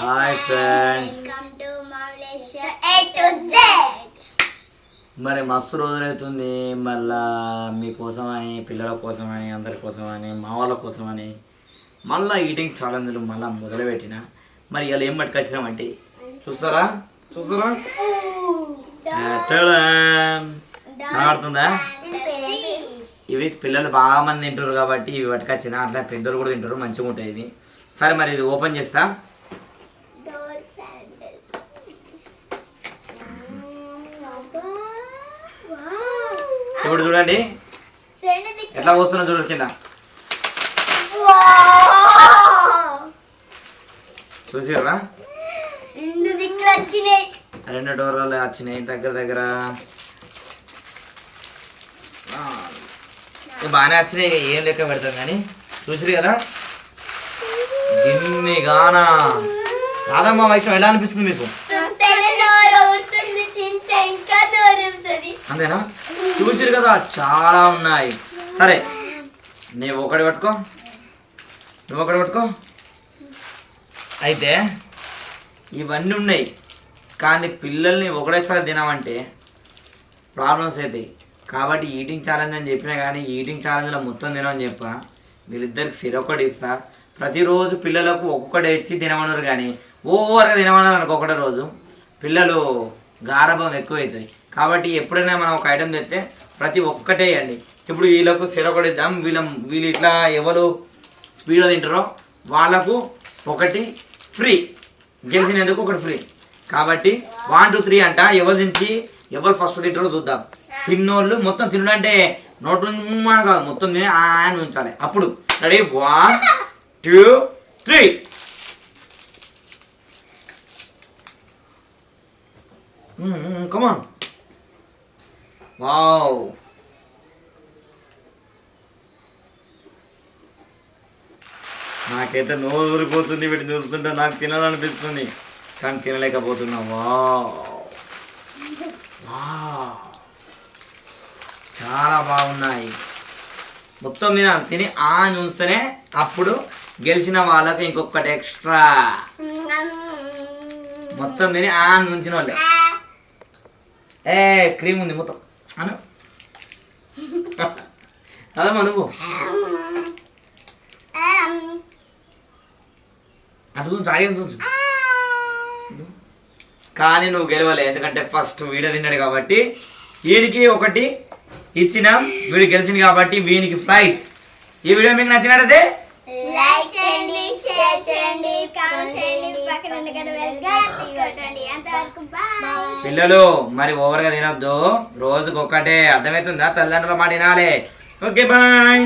Hi friends మరి మస్తు రోజులవుతుంది మళ్ళా మీకోసమని పిల్లల కోసమని అందరి కోసమని మా వాళ్ళ కోసమని. మళ్ళా ఈటింగ్ ఛాలెంజ్లు మళ్ళా మొదలుపెట్టిన. మరి ఇలా ఏం పట్టుకొచ్చినామంటే చూస్తారా? చూస్తారా. కనబడుతుందా ఇవి పిల్లలు బాగా మంది తింటారు కాబట్టి ఇవి పట్టుకొచ్చిన అట్లా పెద్దలు కూడా తింటారు మంచిగా ఉంటాయి ఇవి. సరే మరి ఇది ఓపెన్ చేస్తా. ఇప్పుడు చూడండి. ఎట్లా వస్తున్నా చూడు కింద. చూసిర్రా? రెండు డోర్లు వచ్చినాయి. దగ్గర దగ్గర. బాగానే వచ్చినాయి ఏం లెక్క పెడతాం కానీ. చూసిరు కదా? గిన్ని గానా. రాదమ్మా వైష్ణవ్ ఎలా అనిపిస్తుంది మీకు? అంతేనా? చూసిరు కదా చాలా ఉన్నాయి. సరే నీవు ఒకటి పట్టుకో. నువ్వు ఒకటి పట్టుకో. అయితే ఇవన్నీ ఉన్నాయి. కానీ పిల్లల్ని ఒకటేసారి తినమంటే ప్రాబ్లమ్స్ అవుతాయి కాబట్టి ఈటింగ్ ఛాలెంజ్ అని చెప్పినా కానీ ఈటింగ్ ఛాలెంజ్లో మొత్తం తినమని చెప్పా. వీళ్ళిద్దరికి సిరొకటి ఇస్తా. ప్రతిరోజు పిల్లలకు ఒక్కొక్కటి ఇచ్చి తినమన్నారు కానీ ఓవర్గా తినమన్నారు అనుకో ఒకటే రోజు. పిల్లలు గారభం ఎక్కువ అవుతుంది కాబట్టి ఎప్పుడైనా మనం ఒక ఐటెం తెస్తే ప్రతి ఒక్కటే అండి. ఇప్పుడు వీళ్ళకు సిరొకటి వీళ్ళ వీళ్ళు ఇట్లా ఎవరు స్పీడ్గా తింటారో వాళ్ళకు ఒకటి ఫ్రీ గెలిచినందుకు ఒకటి ఫ్రీ కాబట్టి వన్ టూ త్రీ అంట. ఎవరు నుంచి ఎవరు ఫస్ట్ తింటారో చూద్దాం. తిన్నోళ్ళు మొత్తం తినడం అంటే నోటు కాదు మొత్తం తిని ఆయన ఉంచాలి. అప్పుడు ready? One two three come on wow. నాకైతే నోరు ఊరిపోతుంది వీటిని చూస్తుంటే నాకు తినాలనిపిస్తుంది. కానీ తినలేకపోతున్నా. వా చాలా బాగున్నాయి. మొత్తం తిన తిని ఆ చూస్తేనే అప్పుడు గెలిచిన వాళ్ళకి ఇంకొకటి ఎక్స్ట్రా. మొత్తం తిని ఆ ఉంచిన వాళ్ళే. ఏ క్రీమ్ ఉంది మొత్తం. అను అదమ్మా నువ్వు. చూసి ఆడియన్స్ చూసి కానీ నువ్వు గెలవలే ఎందుకంటే ఫస్ట్ వీడియో తిన్నాడు కాబట్టి వీడికి ఒకటి ఇచ్చినాం వీడు గెలిచింది కాబట్టి వీనికి ప్రైజ్ ఈ వీడియో మీకు నచ్చినట్టయితే పిల్లలు మరి ఓవర్గా తినొద్దు. రోజుకి ఒక్కటే అర్థమవుతుందా? తల్లిదండ్రుల మాట వినాలి. Okay bye.